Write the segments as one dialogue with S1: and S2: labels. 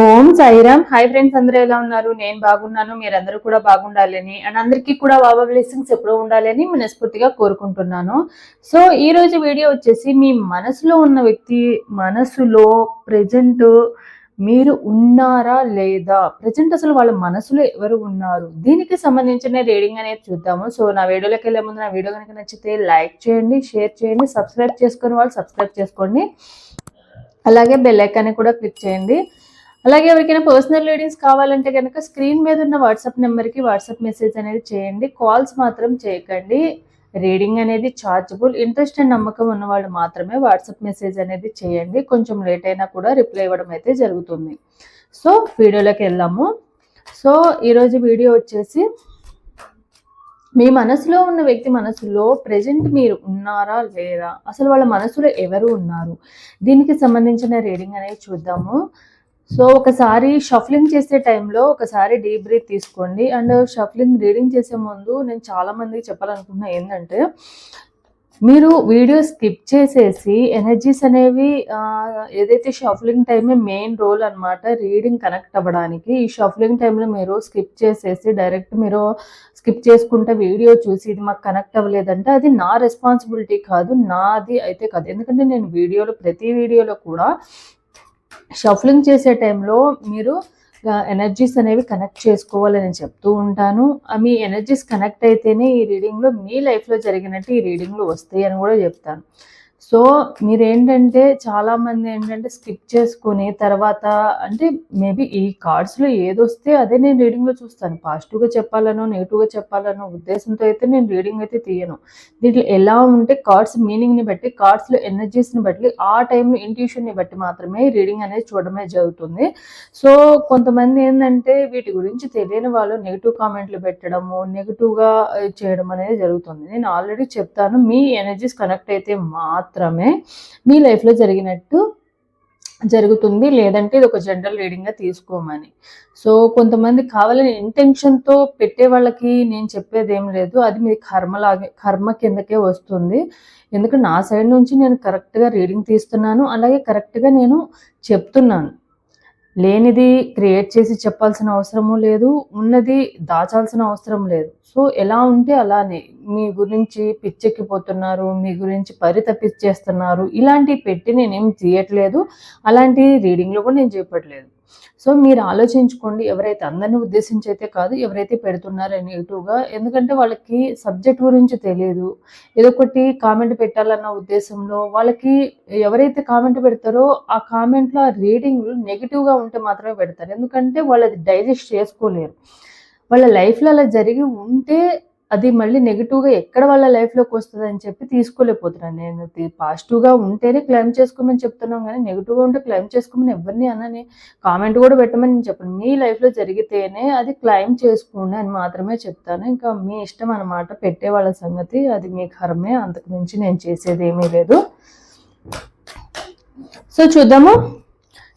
S1: ఓం Sairam. Hi friends అందరూ ఎలా ఉన్నారు? నేను బాగున్నాను మీరందరూ కూడా బాగుండాలని. అండ్ అందరికీ కూడా బాబా బ్లెస్సింగ్స్ ఎప్పుడూ ఉండాలని మనస్ఫూర్తిగా కోరుకుంటున్నాను. సో ఈ రోజు వీడియో వచ్చేసి మీ మనసులో ఉన్న వ్యక్తి మనసులో ప్రజెంట్ మీరు ఉన్నారా లేదా? ప్రజెంట్ అసలు వాళ్ళ మనసులో ఎవరు ఉన్నారు? దీనికి సంబంధించిన రీడింగ్ అనేది చూద్దాము. సో నా వీడియోలోకి వెళ్ళే ముందు నా వీడియో కనుక నచ్చితే లైక్ చేయండి షేర్ చేయండి సబ్స్క్రైబ్ చేసుకుని వాళ్ళు సబ్స్క్రైబ్ చేసుకోండి. అలాగే బెల్ ఐకాన్ని కూడా క్లిక్ చేయండి. అలాగే ఎవరికైనా పర్సనల్ రీడింగ్స్ కావాలంటే కనుక స్క్రీన్ మీద ఉన్న వాట్సాప్ నెంబర్కి వాట్సాప్ మెసేజ్ అనేది చేయండి. కాల్స్ మాత్రం చేయకండి. రీడింగ్ అనేది చార్జబుల్ ఇంట్రెస్ట్ అండ్ నమ్మకం ఉన్న వాళ్ళు మాత్రమే వాట్సాప్ మెసేజ్ అనేది చేయండి. కొంచెం లేట్ అయినా కూడా రిప్లై ఇవ్వడం అయితే జరుగుతుంది. సో వీడియోలోకి వెళ్దాము. సో ఈరోజు వీడియో వచ్చేసి మీ మనసులో ఉన్న వ్యక్తి మనసులో ప్రజెంట్ మీరు ఉన్నారా లేదా? అసలు వాళ్ళ మనసులో ఎవరు ఉన్నారు? దీనికి సంబంధించిన రీడింగ్ అనేది చూద్దాము. సో ఒకసారి షఫ్లింగ్ చేసే టైంలో ఒకసారి డీప్ బ్రీత్ తీసుకోండి. అండ్ షఫ్లింగ్ రీడింగ్ చేసే ముందు నేను చాలామందికి మందికి ఏంటంటే మీరు వీడియో స్కిప్ చేసేసి ఎనర్జీస్ అనేవి ఏదైతే షఫ్లింగ్ టైమే మెయిన్ రోల్ అన్నమాట రీడింగ్ కనెక్ట్ అవ్వడానికి ఈ షఫ్లింగ్ టైంలో మీరు స్కిప్ చేసేసి డైరెక్ట్ మీరు స్కిప్ చేసుకుంటే వీడియో చూసి ఇది మాకు కనెక్ట్ అవ్వలేదంటే అది నా రెస్పాన్సిబిలిటీ కాదు నాది అయితే కాదు. ఎందుకంటే నేను వీడియోలో ప్రతి వీడియోలో కూడా షఫ్లింగ్ చేసే టైంలో మీరు ఎనర్జీస్ అనేవి కనెక్ట్ చేసుకోవాలని నేను చెప్తూ ఉంటాను. మీ ఎనర్జీస్ కనెక్ట్ అయితేనే ఈ రీడింగ్లో మీ లైఫ్లో జరిగినట్టు ఈ రీడింగ్లో వస్తాయి అని కూడా చెప్తాను. సో మీరేంటంటే చాలామంది ఏంటంటే స్కిప్ చేసుకుని తర్వాత అంటే మేబీ ఈ కార్డ్స్లో ఏదొస్తే అదే నేను రీడింగ్లో చూస్తాను. పాజిటివ్గా చెప్పాలనో నెగిటివ్గా చెప్పాలనో ఉద్దేశంతో అయితే నేను రీడింగ్ అయితే తీయను. దీంట్లో ఎలా ఉంటే కార్డ్స్ మీనింగ్ని బట్టి కార్డ్స్లో ఎనర్జీస్ని బట్టి ఆ టైంలో ఇంట్యూషన్ని బట్టి మాత్రమే రీడింగ్ అనేది చూడడమే జరుగుతుంది. సో కొంతమంది ఏంటంటే వీటి గురించి తెలియని వాళ్ళు నెగిటివ్ కామెంట్లు పెట్టడము నెగిటివ్గా చేయడం అనేది జరుగుతుంది. నేను ఆల్రెడీ చెప్తాను. మీ ఎనర్జీస్ కనెక్ట్ అయితే మాత్రం మాత్రమే మీ లైఫ్లో జరిగినట్టు జరుగుతుంది. లేదంటే ఇది ఒక జనరల్ రీడింగ్గా తీసుకోమని. సో కొంతమంది కావాలని ఇంటెన్షన్తో పెట్టే వాళ్ళకి నేను చెప్పేది ఏం లేదు. అది మీ కర్మలాగే కర్మ కిందకే వస్తుంది. ఎందుకంటే నా సైడ్ నుంచి నేను కరెక్ట్గా రీడింగ్ తీస్తున్నాను. అలాగే కరెక్ట్గా నేను చెప్తున్నాను. లేనిది క్రియేట్ చేసి చెప్పాల్సిన అవసరము లేదు. ఉన్నది దాచాల్సిన అవసరం లేదు. సో ఎలా ఉంటే అలానే మీ గురించి పిచ్చెక్కిపోతున్నారు మీ గురించి పరితపిచ్చేస్తున్నారు. ఇలాంటివి పెట్టి నేనేం తీయట్లేదు. అలాంటి రీడింగ్లో కూడా నేను చెప్పట్లేదు సో మీరు ఆలోచించుకోండి. ఎవరైతే అందరిని ఉద్దేశించి అయితే కాదు ఎవరైతే పెడుతున్నారో నెగిటివ్గా ఎందుకంటే వాళ్ళకి సబ్జెక్ట్ గురించి తెలియదు. ఏదో ఒకటి కామెంట్ పెట్టాలన్న ఉద్దేశంలో వాళ్ళకి ఎవరైతే కామెంట్ పెడతారో ఆ కామెంట్లో ఆ రీడింగ్ నెగిటివ్గా ఉంటే మాత్రమే పెడతారు. ఎందుకంటే వాళ్ళు అది డైజెస్ట్ చేసుకోలేరు. వాళ్ళ లైఫ్లో అలా జరిగి ఉంటే అది మళ్ళీ నెగిటివ్గా ఎక్కడ వాళ్ళ లైఫ్లోకి వస్తుంది అని చెప్పి తీసుకోలేకపోతున్నాను. నేను పాజిటివ్గా ఉంటేనే క్లైమ్ చేసుకోమని చెప్తున్నాం కానీ నెగిటివ్గా ఉంటే క్లైమ్ చేసుకోమని ఎవరిని అనని కామెంట్ కూడా పెట్టమని నేను చెప్పను. మీ లైఫ్లో జరిగితేనే అది క్లైమ్ చేసుకోండి అని మాత్రమే చెప్తాను. ఇంకా మీ ఇష్టం అనమాట పెట్టే వాళ్ళ సంగతి అది మీ కర్మే. అంతకు మించి నేను చేసేది ఏమీ లేదు. సో చూద్దాము.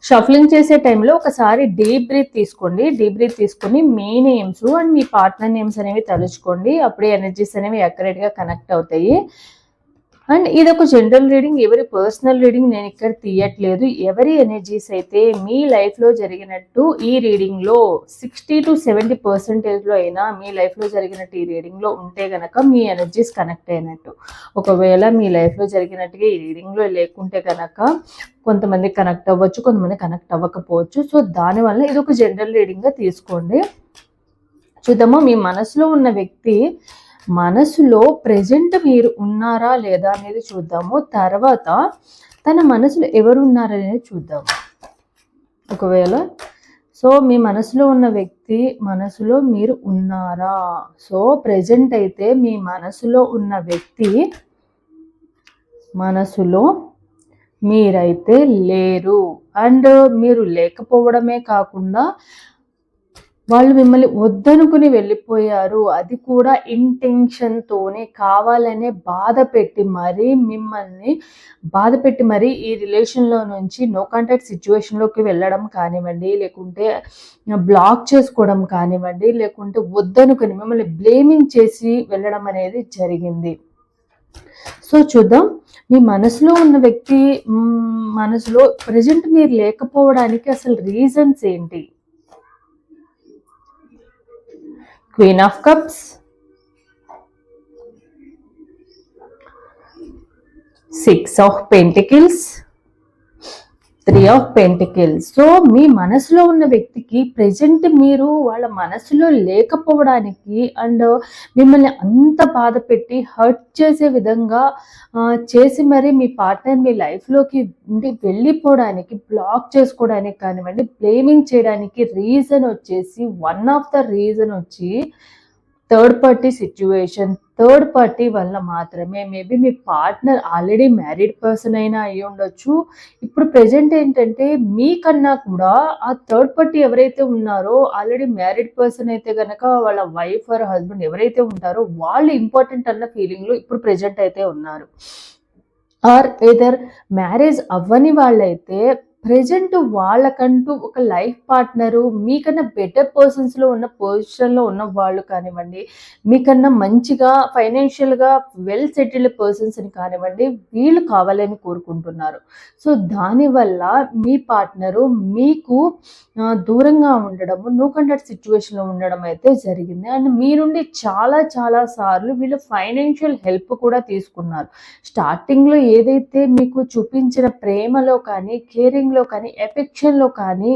S1: షఫ్లింగ్ చేసే టైంలో ఒకసారి డీప్ బ్రీత్ తీసుకోండి. డీప్ బ్రీత్ తీసుకొని మీ నేమ్స్ అండ్ మీ పార్ట్నర్ నేమ్స్ అనేవి తలుచుకోండి. అప్పుడే ఎనర్జీస్ అనేవి అక్యురేట్గా కనెక్ట్ అవుతాయి. అండ్ ఇది ఒక జనరల్ రీడింగ్. ఎవరి పర్సనల్ రీడింగ్ నేను ఇక్కడ తీయట్లేదు. ఎవరి ఎనర్జీస్ అయితే మీ లైఫ్లో జరిగినట్టు ఈ రీడింగ్లో సిక్స్టీ టు సెవెంటీ పర్సెంటేజ్లో అయినా మీ లైఫ్లో జరిగినట్టు ఈ రీడింగ్లో ఉంటే గనక మీ ఎనర్జీస్ కనెక్ట్ అయినట్టు. ఒకవేళ మీ లైఫ్లో జరిగినట్టుగా ఈ రీడింగ్లో లేకుంటే కనుక కొంతమంది కనెక్ట్ అవ్వచ్చు కొంతమంది కనెక్ట్ అవ్వకపోవచ్చు. సో దానివల్ల ఇది ఒక జనరల్ రీడింగ్గా తీసుకోండి. చూద్దాము మీ మనసులో ఉన్న వ్యక్తి మనసులో ప్రజెంట్ మీరు ఉన్నారా లేదా అనేది చూద్దాము. తర్వాత తన మనసులో ఎవరు ఉన్నారనేది చూద్దాము. ఒకవేళ సో మీ మనసులో ఉన్న వ్యక్తి మనసులో మీరు ఉన్నారా? సో ప్రజెంట్ అయితే మీ మనసులో ఉన్న వ్యక్తి మనసులో మీరైతే లేరు. అండ్ మీరు లేకపోవడమే కాకుండా వాళ్ళు మిమ్మల్ని వద్దనుకుని వెళ్ళిపోయారు. అది కూడా ఇంటెన్షన్తోనే కావాలనే బాధ పెట్టి మరీ మిమ్మల్ని బాధ పెట్టి మరీ ఈ రిలేషన్లో నుంచి నో కాంటాక్ట్ సిచ్యువేషన్లోకి వెళ్ళడం కానివ్వండి లేకుంటే బ్లాక్ చేసుకోవడం కానివ్వండి లేకుంటే వద్దనుకుని మిమ్మల్ని బ్లేమింగ్ చేసి వెళ్ళడం అనేది జరిగింది. సో చూద్దాం. మీ మనసులో ఉన్న వ్యక్తి మనసులో ప్రజెంట్ మీరు లేకపోవడానికి అసలు రీజన్స్ ఏంటి? Queen of cups six of pentacles three of pentacles. So మీ మనసులో ఉన్న వ్యక్తికి ప్రజెంట్ మీరు వాళ్ళ మనసులో లేకపోవడానికి అండ్ మిమ్మల్ని అంత బాధ పెట్టి హర్ట్ చేసే విధంగా చేసి మరి మీ పార్ట్నర్ మీ లైఫ్లోకి ఉండి వెళ్ళిపోవడానికి బ్లాక్ చేసుకోవడానికి కానివ్వండి బ్లేమింగ్ చేయడానికి రీజన్ వచ్చేసి వన్ ఆఫ్ ద రీజన్ వచ్చి third party situation third party వల్ల మాత్రమే మేబీ మీ పార్ట్నర్ ఆల్రెడీ మ్యారీడ్ పర్సన్ అయినా అయి ఉండొచ్చు. ఇప్పుడు ప్రెజెంట్ ఏంటంటే మీకన్నా కూడా ఆ థర్డ్ పార్టీ ఎవరైతే ఉన్నారో ఆల్రెడీ మ్యారీడ్ పర్సన్ అయితే కనుక వాళ్ళ వైఫ్ ఆర్ హస్బెండ్ ఎవరైతే ఉంటారో వాళ్ళు ఇంపార్టెంట్ అన్న ఫీలింగ్లో ఇప్పుడు ప్రెజెంట్ అయితే ఉన్నారు. ఆర్ ఏదర్ మ్యారేజ్ అవ్వని వాళ్ళైతే ప్రజెంట్ వాళ్ళకంటూ ఒక లైఫ్ పార్ట్నరు మీకన్నా బెటర్ పర్సన్స్లో ఉన్న పొజిషన్లో ఉన్న వాళ్ళు కానివ్వండి మీకన్నా మంచిగా ఫైనాన్షియల్గా వెల్ సెటిల్డ్ పర్సన్స్ని కానివ్వండి వీళ్ళు కావాలని కోరుకుంటున్నారు. సో దానివల్ల మీ పార్ట్నరు మీకు దూరంగా ఉండడము నో కండక్ట్ సిచ్యువేషన్లో ఉండడం అయితే జరిగింది. అండ్ మీ నుండి చాలా చాలా సార్లు వీళ్ళు ఫైనాన్షియల్ హెల్ప్ కూడా తీసుకున్నారు. స్టార్టింగ్లో ఏదైతే మీకు చూపించిన ప్రేమలో కానీ కేరింగ్ లవ్లో కానీ ఎఫెక్షన్లో కానీ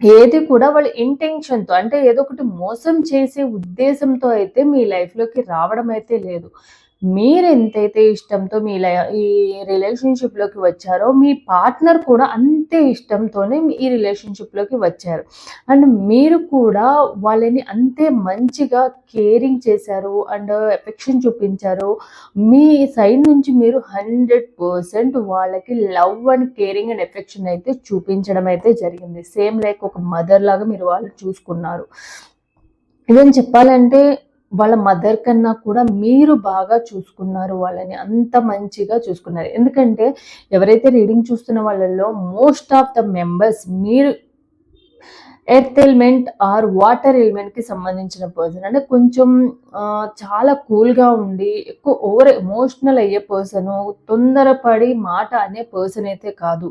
S1: ఏది కూడా వాళ్ళ ఇంటెన్షన్తో అంటే ఏదో ఒకటి మోసం చేసే ఉద్దేశంతో అయితే మీ లైఫ్లోకి రావడం అయితే లేదు. మీరు ఎంతైతే ఇష్టంతో మీ లై ఈ రిలేషన్షిప్లోకి వచ్చారో మీ పార్ట్నర్ కూడా అంతే ఇష్టంతోనే మీ ఈ రిలేషన్షిప్లోకి వచ్చారు. అండ్ మీరు కూడా వాళ్ళని అంతే మంచిగా కేరింగ్ చేశారు అండ్ ఎఫెక్షన్ చూపించారు. మీ సైడ్ నుంచి మీరు హండ్రెడ్ పర్సెంట్ వాళ్ళకి love and caring and affection అయితే చూపించడం అయితే జరిగింది. సేమ్ లైక్ ఒక మదర్ లాగా మీరు వాళ్ళు చూసుకున్నారు. ఇదని చెప్పాలంటే వాళ్ళ మదర్ కన్నా కూడా మీరు బాగా చూసుకున్నారు వాళ్ళని అంత మంచిగా చూసుకున్నారు. ఎందుకంటే ఎవరైతే రీడింగ్ చూస్తున్న వాళ్ళల్లో మోస్ట్ ఆఫ్ ద మెంబర్స్ మీరు ఎర్త్ ఎలిమెంట్ ఆర్ వాటర్ ఎలిమెంట్కి సంబంధించిన పర్సన్ అంటే కొంచెం చాలా కూల్గా ఉండి ఎక్కువ ఓవర్ ఎమోషనల్ అయ్యే పర్సన్ తొందరపడి మాట అనే పర్సన్ అయితే కాదు.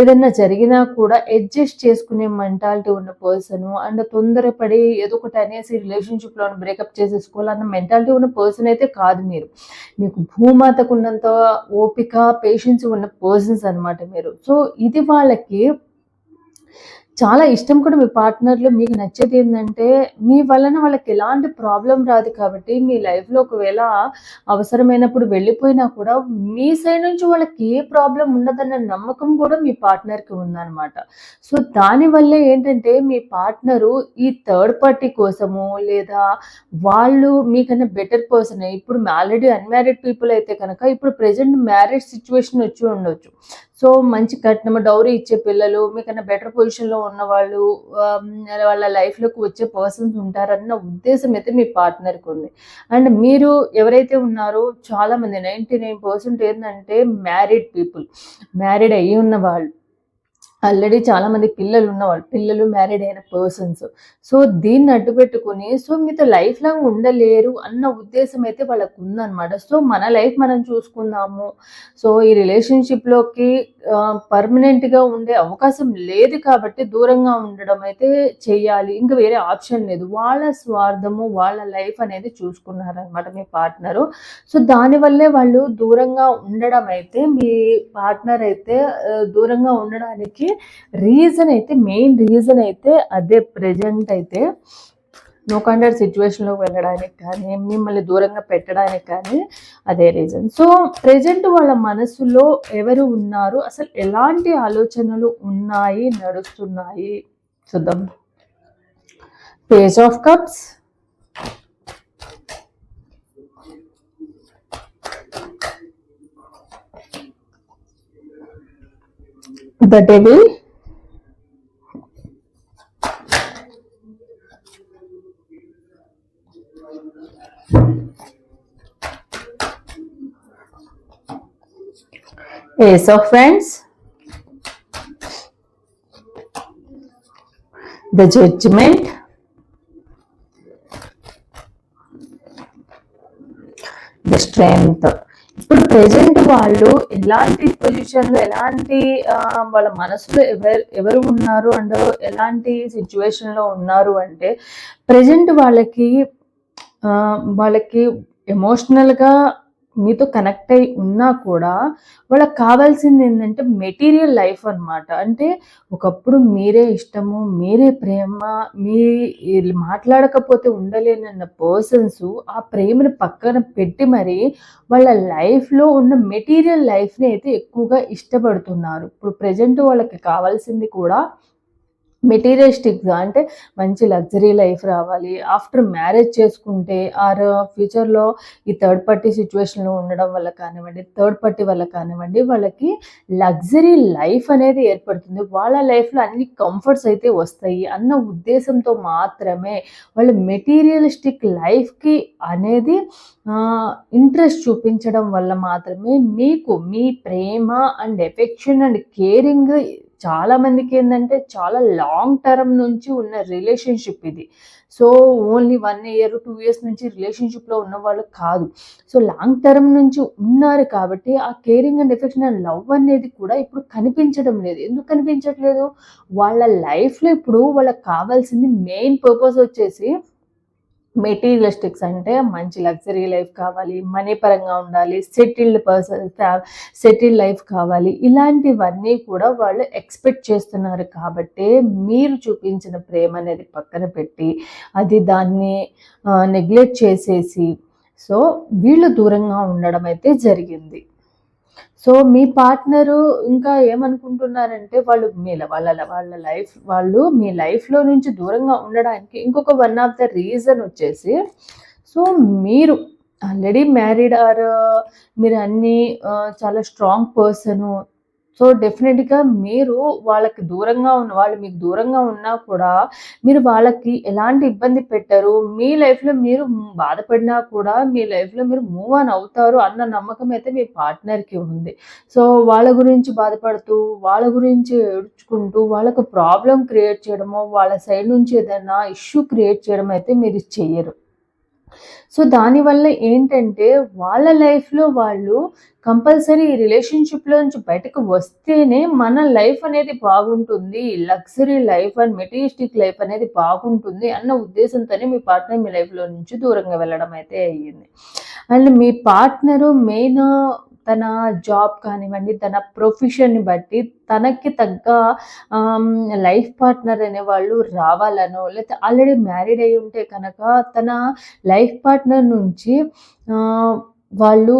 S1: ఏదన్నా జరిగినా కూడా అడ్జస్ట్ చేసుకునే మెంటాలిటీ ఉన్న పర్సన్ అండ్ తొందరపడి ఏదో ఒకటి అనేసి రిలేషన్షిప్లో బ్రేకప్ చేసేసుకోవాలన్న మెంటాలిటీ ఉన్న పర్సన్ అయితే కాదు మీరు. మీకు భూమాతకు ఉన్నంత ఓపిక పేషెన్స్ ఉన్న పర్సన్స్ అనమాట మీరు. సో ఇది వాళ్ళకి చాలా ఇష్టం కూడా మీ పార్ట్నర్లో. మీకు నచ్చేది ఏంటంటే మీ వలన వాళ్ళకి ఎలాంటి ప్రాబ్లం రాదు కాబట్టి మీ లైఫ్లో ఒకవేళ అవసరమైనప్పుడు వెళ్ళిపోయినా కూడా మీ సైడ్ నుంచి వాళ్ళకి ఏ ప్రాబ్లం ఉండదన్న నమ్మకం కూడా మీ పార్ట్నర్కి ఉందన్నమాట. సో దానివల్ల ఏంటంటే మీ పార్ట్నరు ఈ థర్డ్ పార్టీ కోసము లేదా వాళ్ళు మీకన్నా బెటర్ పర్సన్ ఇప్పుడు ఆల్రెడీ అన్మ్యారీడ్ పీపుల్ అయితే కనుక ఇప్పుడు ప్రెసెంట్ మ్యారేజ్ సిచ్యువేషన్ వచ్చి ఉండొచ్చు. సో మంచి కట్నము డౌరీ ఇచ్చే పిల్లలు మీకన్నా బెటర్ పొజిషన్లో ఉన్న వాళ్ళు వాళ్ళ లైఫ్లోకి వచ్చే పర్సన్స్ ఉంటారన్న ఉద్దేశం అయితే మీ పార్ట్నర్కి ఉంది. అండ్ మీరు ఎవరైతే ఉన్నారో చాలా మంది నైంటీ నైన్ పర్సెంట్ ఏంటంటే మ్యారీడ్ పీపుల్ మ్యారీడ్ అయ్యి ఉన్న వాళ్ళు ఆల్రెడీ చాలా మంది పిల్లలు ఉన్నవాళ్ళు పిల్లలు మ్యారీడ్ అయిన పర్సన్స్ సో దీన్ని అడ్డు పెట్టుకుని సో మీతో లైఫ్ లాంగ్ ఉండలేరు అన్న ఉద్దేశం అయితే వాళ్ళకు ఉందన్నమాట. సో మన లైఫ్ మనం చూసుకుందాము. సో ఈ రిలేషన్షిప్లోకి పర్మనెంట్గా ఉండే అవకాశం లేదు కాబట్టి దూరంగా ఉండడం అయితే చేయాలి. ఇంకా వేరే ఆప్షన్ లేదు. వాళ్ళ స్వార్థము వాళ్ళ లైఫ్ అనేది చూసుకున్నారనమాట మీ పార్ట్నరు సో దానివల్లే వాళ్ళు దూరంగా ఉండడం అయితే మీ పార్ట్నర్ అయితే దూరంగా ఉండడానికి రీజన్ అయితే మెయిన్ రీజన్ అయితే అదే ప్రజెంట్ అయితే నో కండర్ సిచ్యువేషన్లో వెళ్ళడానికి కానీ మిమ్మల్ని దూరంగా పెట్టడానికి కానీ అదే రీజన్. సో ప్రజెంట్ వాళ్ళ మనసులో ఎవరు ఉన్నారు? అసలు ఎలాంటి ఆలోచనలు ఉన్నాయి నడుస్తున్నాయి? చూద్దాం. Page of cups. the devil. Ace of friends the judgment. The strength. ఇప్పుడు ప్రెసెంట్ వాళ్ళు ఎలాంటి పొజిషన్లో ఎలాంటి ఆ, వాళ్ళ మనసులో ఎవరు ఎవరు ఉన్నారు అండ్ ఎలాంటి సిచ్యువేషన్లో ఉన్నారు అంటే ప్రెసెంట్ వాళ్ళకి ఆ, వాళ్ళకి ఎమోషనల్గా మీతో కనెక్ట్ అయి ఉన్నా కూడా వాళ్ళకి కావాల్సింది ఏంటంటే మెటీరియల్ లైఫ్ అనమాట అంటే ఒకప్పుడు మీరే ఇష్టము మీరే ప్రేమ మీ వీళ్ళు మాట్లాడకపోతే ఉండలేనన్న పర్సన్స్ ఆ ప్రేమను పక్కన పెట్టి మరి వాళ్ళ లైఫ్లో ఉన్న మెటీరియల్ లైఫ్ని అయితే ఎక్కువగా ఇష్టపడుతున్నారు. ఇప్పుడు ప్రజెంట్ వాళ్ళకి కావాల్సింది కూడా మెటీరియలిస్టిక్గా అంటే మంచి లగ్జరీ లైఫ్ రావాలి. ఆఫ్టర్ మ్యారేజ్ చేసుకుంటే ఆర్ ఫ్యూచర్లో ఈ థర్డ్ పార్టీ సిచ్యువేషన్లో ఉండడం వల్ల కానివ్వండి థర్డ్ పార్టీ వల్ల కానివ్వండి వాళ్ళకి లగ్జరీ లైఫ్ అనేది ఏర్పడుతుంది. వాళ్ళ లైఫ్లో అన్ని కంఫర్ట్స్ అయితే వస్తాయి. అన్న ఉద్దేశంతో మాత్రమే వాళ్ళు మెటీరియలిస్టిక్ లైఫ్కి అనేది ఇంట్రెస్ట్ చూపించడం వల్ల మాత్రమే మీకు మీ ప్రేమ అండ్ ఎఫెక్షన్ అండ్ కేరింగ్ చాలా మందికి ఏంటంటే చాలా లాంగ్ టర్మ్ నుంచి ఉన్న రిలేషన్షిప్ ఇది. So only one year two years నుంచి రిలేషన్షిప్లో ఉన్న వాళ్ళు కాదు. సో లాంగ్ టర్మ్ నుంచి ఉన్నారు కాబట్టి ఆ caring and affection and love అనేది కూడా ఇప్పుడు కనిపించడం లేదు. ఎందుకు కనిపించట్లేదు? వాళ్ళ లైఫ్లో ఇప్పుడు వాళ్ళకి కావాల్సింది మెయిన్ పర్పస్ వచ్చేసి మెటీరియలిస్టిక్స్ అంటే మంచి లగ్జరీ లైఫ్ కావాలి మనీ పరంగా ఉండాలి సెటిల్డ్ పర్సన్ సెటిల్డ్ లైఫ్ కావాలి. ఇలాంటివన్నీ కూడా వాళ్ళు ఎక్స్పెక్ట్ చేస్తున్నారు కాబట్టి మీరు చూపించిన ప్రేమ అనేది పక్కన పెట్టి అది దాన్ని నెగ్లెక్ట్ చేసేసి సో వీళ్ళు దూరంగా ఉండడం అయితే జరిగింది. సో మీ పార్ట్నరు ఇంకా ఏమనుకుంటున్నారంటే వాళ్ళు మీ వాళ్ళ వాళ్ళ లైఫ్ వాళ్ళు మీ లైఫ్లో నుంచి దూరంగా ఉండడానికి ఇంకొక వన్ ఆఫ్ ద రీజన్ వచ్చేసి సో మీరు ఆల్రెడీ మ్యారీడ్ ఆర్ మీరు అన్నీ చాలా స్ట్రాంగ్ పర్సను సో డెఫినెట్గా మీరు వాళ్ళకి దూరంగా ఉన్న వాళ్ళు మీకు దూరంగా ఉన్నా కూడా మీరు వాళ్ళకి ఎలాంటి ఇబ్బంది పెట్టరు. మీ లైఫ్లో మీరు బాధపడినా కూడా మీ లైఫ్లో మీరు మూవ్ ఆన్ అవుతారు అన్న నమ్మకం అయితే మీ పార్ట్నర్కి ఉంది. సో వాళ్ళ గురించి బాధపడుతూ వాళ్ళ గురించి ఏడ్చుకుంటూ వాళ్ళకు ప్రాబ్లం క్రియేట్ చేయడమో వాళ్ళ సైడ్ నుంచి ఏదైనా ఇష్యూ క్రియేట్ చేయడం అయితే మీరు చెయ్యరు సో దానివల్ల ఏంటంటే వాళ్ళ లైఫ్లో వాళ్ళు కంపల్సరీ ఈ రిలేషన్షిప్లో నుంచి బయటకు వస్తేనే మన లైఫ్ అనేది బాగుంటుంది luxury life and materialistic life అనేది బాగుంటుంది అన్న ఉద్దేశంతోనే మీ పార్ట్నర్ మీ లైఫ్లో నుంచి దూరంగా వెళ్ళడం అయితే అయ్యింది. అండ్ మీ పార్ట్నరు మెయిన్ తన జాబ్ కానివ్వండి తన ప్రొఫెషన్ని బట్టి తనకి తగ్గ లైఫ్ పార్ట్నర్ అనే వాళ్ళు రావాలనో లేకపోతే ఆల్రెడీ మ్యారీడ్ అయి ఉంటే కనుక తన లైఫ్ పార్ట్నర్ నుంచి వాళ్ళు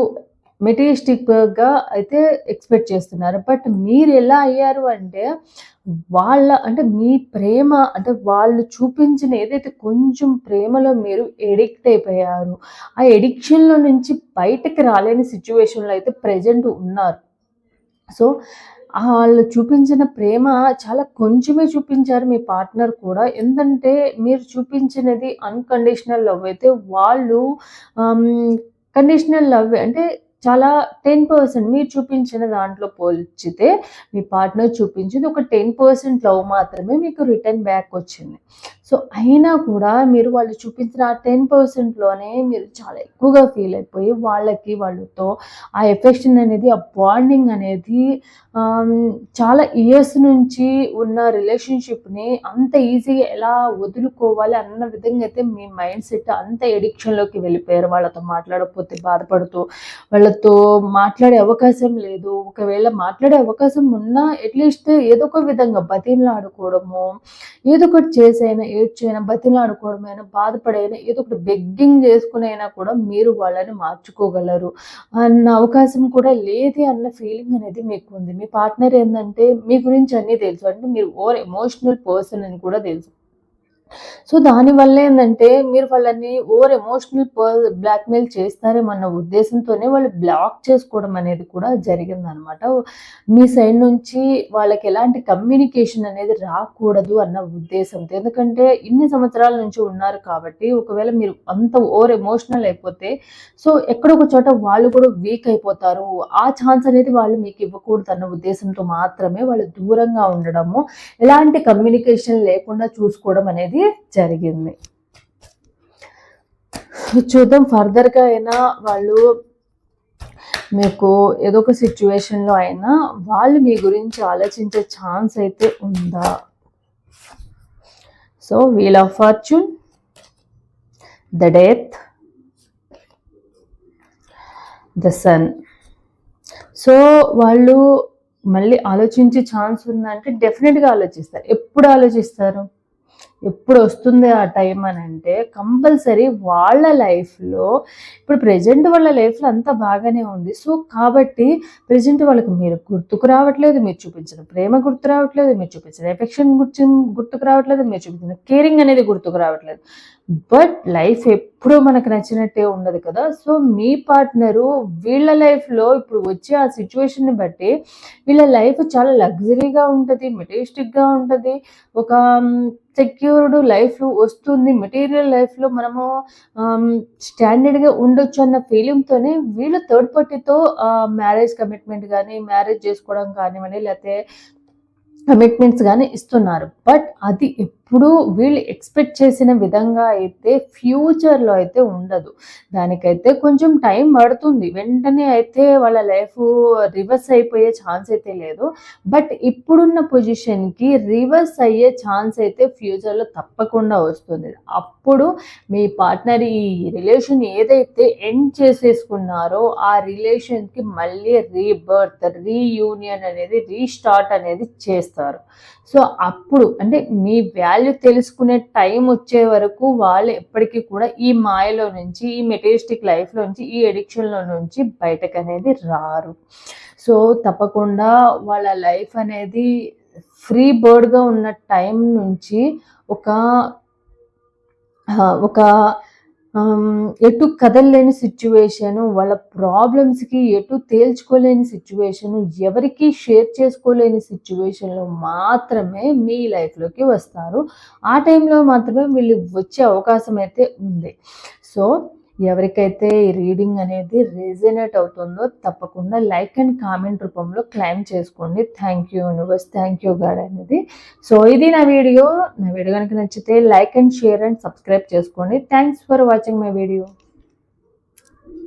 S1: మెటీరియలిస్టిక్గా అయితే ఎక్స్పెక్ట్ చేస్తున్నారు. బట్ మీరు ఎలా అయ్యారు అంటే వాళ్ళ అంటే మీ ప్రేమ అంటే వాళ్ళు చూపించిన ఏదైతే కొంచెం ప్రేమలో మీరు ఎడిక్ట్ అయిపోయారు ఆ ఎడిక్షన్లో నుంచి బయటకు రాలేని సిచ్యువేషన్లో అయితే ప్రజెంట్ ఉన్నారు. సో వాళ్ళు చూపించిన ప్రేమ చాలా కొంచెమే చూపించారు మీ పార్ట్నర్ కూడా. ఎందుకంటే మీరు చూపించినది అన్కండిషనల్ లవ్ అయితే వాళ్ళు um, కండిషనల్ లవ్ అంటే చాలా టెన్ పర్సెంట్ మీరు చూపించిన దాంట్లో పోల్చితే మీ పార్ట్నర్ చూపించింది ఒక టెన్ పర్సెంట్ లవ్ మాత్రమే మీకు రిటర్న్ బ్యాక్ వచ్చింది. సో అయినా కూడా మీరు వాళ్ళు చూపించిన ఆ టెన్ పర్సెంట్లోనే మీరు చాలా ఎక్కువగా ఫీల్ అయిపోయి వాళ్ళకి వాళ్ళతో ఆ ఎఫెక్షన్ అనేది ఆ బాండింగ్ అనేది చాలా ఇయర్స్ నుంచి ఉన్న రిలేషన్షిప్ని అంత ఈజీగా ఎలా వదులుకోవాలి అన్న విధంగా అయితే మీ మైండ్ సెట్ అంత ఎడిక్షన్లోకి వెళ్ళిపోయారు. వాళ్ళతో మాట్లాడకపోతే బాధపడుతూ వాళ్ళతో మాట్లాడే అవకాశం లేదు. ఒకవేళ మాట్లాడే అవకాశం ఉన్నా అట్లీస్ట్ ఏదో ఒక విధంగా బతిమలాడుకోవడము ఏదో ఒకటి చేసైనా ఏడ్చైనా బతిమలాడుకోవడమైనా బాధపడైనా ఏదో ఒకటి బెగ్గింగ్ చేసుకునైనా కూడా మీరు వాళ్ళని మార్చుకోగలరు. అన్న అవకాశం కూడా లేదు అన్న ఫీలింగ్ అనేది మీకు ఉంది మీ పార్ట్నర్ ఏంటంటే మీ గురించి అన్నీ తెలుసు. అంటే మీరు ఓవర్ ఎమోషనల్ పర్సన్ అని కూడా తెలుసు. సో దానివల్ల ఏంటంటే మీరు వాళ్ళని ఓవర్ ఎమోషనల్ బ్లాక్మెయిల్ చేస్తారేమన్న ఉద్దేశంతోనే వాళ్ళు బ్లాక్ చేసుకోవడం అనేది కూడా జరిగిందనమాట. మీ సైడ్ నుంచి వాళ్ళకి ఎలాంటి కమ్యూనికేషన్ అనేది రాకూడదు అన్న ఉద్దేశంతో. ఎందుకంటే ఇన్ని సంవత్సరాల నుంచి ఉన్నారు కాబట్టి ఒకవేళ మీరు అంత ఓవర్ ఎమోషనల్ అయిపోతే సో ఎక్కడొక చోట వాళ్ళు కూడా వీక్ అయిపోతారు. ఆ ఛాన్స్ అనేది వాళ్ళు మీకు ఇవ్వకూడదు అన్న ఉద్దేశంతో మాత్రమే వాళ్ళు దూరంగా ఉండడము ఎలాంటి కమ్యూనికేషన్ లేకుండా చూసుకోవడం అనేది జరిగింది. చూద్దాం ఫర్దర్గా అయినా వాళ్ళు మీకు ఏదో ఒక సిచ్యువేషన్లో అయినా వాళ్ళు మీ గురించి ఆలోచించే ఛాన్స్ అయితే ఉందా? So wheel of fortune the death the sun so వాళ్ళు మళ్ళీ ఆలోచించే ఛాన్స్ ఉందంటే డెఫినెట్గా ఆలోచిస్తారు. ఎప్పుడు ఆలోచిస్తారు? ఎప్పుడు వస్తుంది ఆ టైం అని అంటే కంపల్సరీ వాళ్ళ లైఫ్లో ఇప్పుడు ప్రజెంట్ వాళ్ళ లైఫ్లో అంతా బాగానే ఉంది. సో కాబట్టి ప్రజెంట్ వాళ్ళకి మీరు గుర్తుకు రావట్లేదు మీరు చూపించిన ప్రేమ గుర్తు రావట్లేదు మీరు చూపించిన ఎఫెక్షన్ గుర్తు గుర్తుకు రావట్లేదు మీరు చూపించిన కేరింగ్ అనేది గుర్తుకు రావట్లేదు. బట్ లైఫ్ ఎప్పుడూ మనకు నచ్చినట్టే ఉండదు కదా. సో మీ పార్ట్నరు వీళ్ళ లైఫ్లో ఇప్పుడు వచ్చే ఆ సిచ్యువేషన్ని బట్టి వీళ్ళ లైఫ్ చాలా లగ్జరీగా ఉంటుంది మెటేస్టిక్గా ఉంటుంది. ఒక సెక్యూర్ సెక్యూర్డ్ లైఫ్ వస్తుంది మెటీరియల్ లైఫ్లో మనము స్టాండర్డ్గా ఉండొచ్చు అన్న ఫీలింగ్తోనే వీళ్ళు థర్డ్ పార్టీతో మ్యారేజ్ కమిట్మెంట్ కానీ మ్యారేజ్ చేసుకోవడం కానివ్వండి లేకపోతే కమిట్మెంట్స్ కానీ ఇస్తున్నారు. బట్ అది ఎప్పుడు వీళ్ళు ఎక్స్పెక్ట్ చేసిన విధంగా అయితే ఫ్యూచర్లో అయితే ఉండదు. దానికైతే కొంచెం టైం పడుతుంది. వెంటనే అయితే వాళ్ళ లైఫ్ రివర్స్ అయిపోయే ఛాన్స్ అయితే లేదు. బట్ ఇప్పుడున్న పొజిషన్కి రివర్స్ అయ్యే ఛాన్స్ అయితే ఫ్యూచర్లో తప్పకుండా వస్తుంది. అప్పుడు మీ పార్ట్నర్ ఈ రిలేషన్ ఏదైతే ఎండ్ చేసేసుకున్నారో ఆ రిలేషన్కి మళ్ళీ రీబర్త్ రీయూనియన్ అనేది రీస్టార్ట్ అనేది చేస్తారు. సో అప్పుడు అంటే మీ వాల్యూ తెలుసుకునే టైం వచ్చే వరకు వాళ్ళు ఎప్పటికీ కూడా ఈ మాయలో నుంచి ఈ మెటీరిస్టిక్ లైఫ్లో నుంచి ఈ ఎడిక్షన్లో నుంచి బయటకు అనేది రారు. సో తప్పకుండా వాళ్ళ లైఫ్ అనేది ఫ్రీ బర్డ్గా ఉన్న టైం నుంచి ఒక ఒక ఎటు కదలలేని సిచ్యువేషను వాళ్ళ ప్రాబ్లమ్స్కి ఎటు తేల్చుకోలేని సిచ్యువేషను ఎవరికి షేర్ చేసుకోలేని సిచ్యువేషన్లో మాత్రమే మీ లైఫ్లోకి వస్తారు. ఆ టైంలో మాత్రమే వీళ్ళు వచ్చే అవకాశం అయితే ఉంది. సో ఎవరికైతే ఈ రీడింగ్ అనేది రెజనేట్ అవుతుందో తప్పకుండా లైక్ అండ్ కామెంట్ రూపంలో క్లైమ్ చేసుకోండి. Thank you universe thank you God అనేది. సో ఇది నా వీడియో. నా వీడియో కనుక నచ్చితే like and share and subscribe చేసుకోండి. Thanks for watching my video